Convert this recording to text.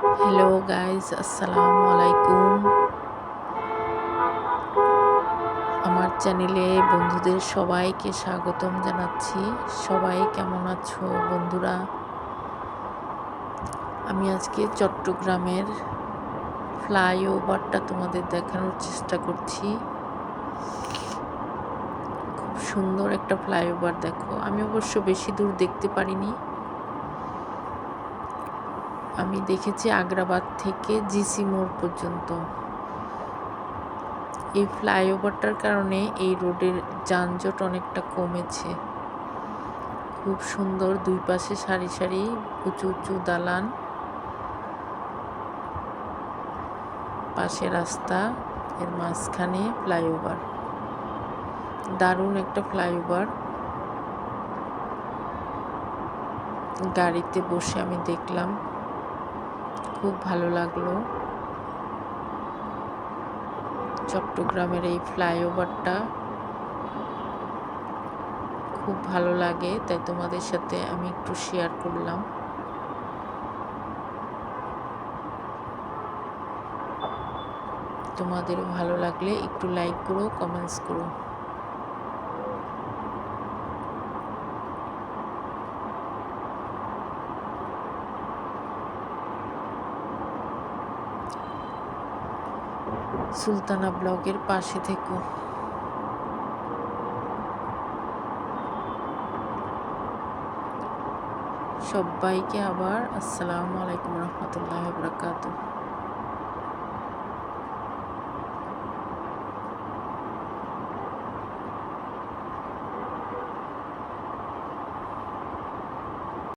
Hello guys আসসালামু আলাইকুম আমার চ্যানেলে বন্ধুদের সবাইকে স্বাগতম জানাচ্ছি। সবাই কেমন আছো বন্ধুরা? আমি আজকে চট্টগ্রামের ফ্লাইওভারটা তোমাদের দেখানোর চেষ্টা করছি। খুব সুন্দর একটা ফ্লাইওভার, দেখো। আমি অবশ্য বেশি দূর দেখতে পারিনি। আমি দেখেছি আগ্রাবাদ থেকে জিসি মোড় পর্যন্ত। এই ফ্লাইওভারটার কারণে এই রোডের যানজট অনেকটা কমেছে। খুব সুন্দর দুই পাশে সারি সারি উঁচু উঁচু দালান। পাশে রাস্তা, এর মাঝখানে ফ্লাইওভার। দারুণ একটা ফ্লাইওভার। গাড়িতে বসে আমি দেখলাম। খুব ভালো লাগল। চট্টগ্রামের এই ফ্লাইওভারটা খুব ভালো লাগে, তাই তোমাদের সাথে আমি একটু শেয়ার করলাম। তোমাদেরও ভালো লাগলে একটু লাইক করো কমেন্টস করো। সুলতানা ব্লগের পাশে থেকো। সবাইকে আবার আসসালামু আলাইকুম রহমতুল্লাহ বরকাতুহ।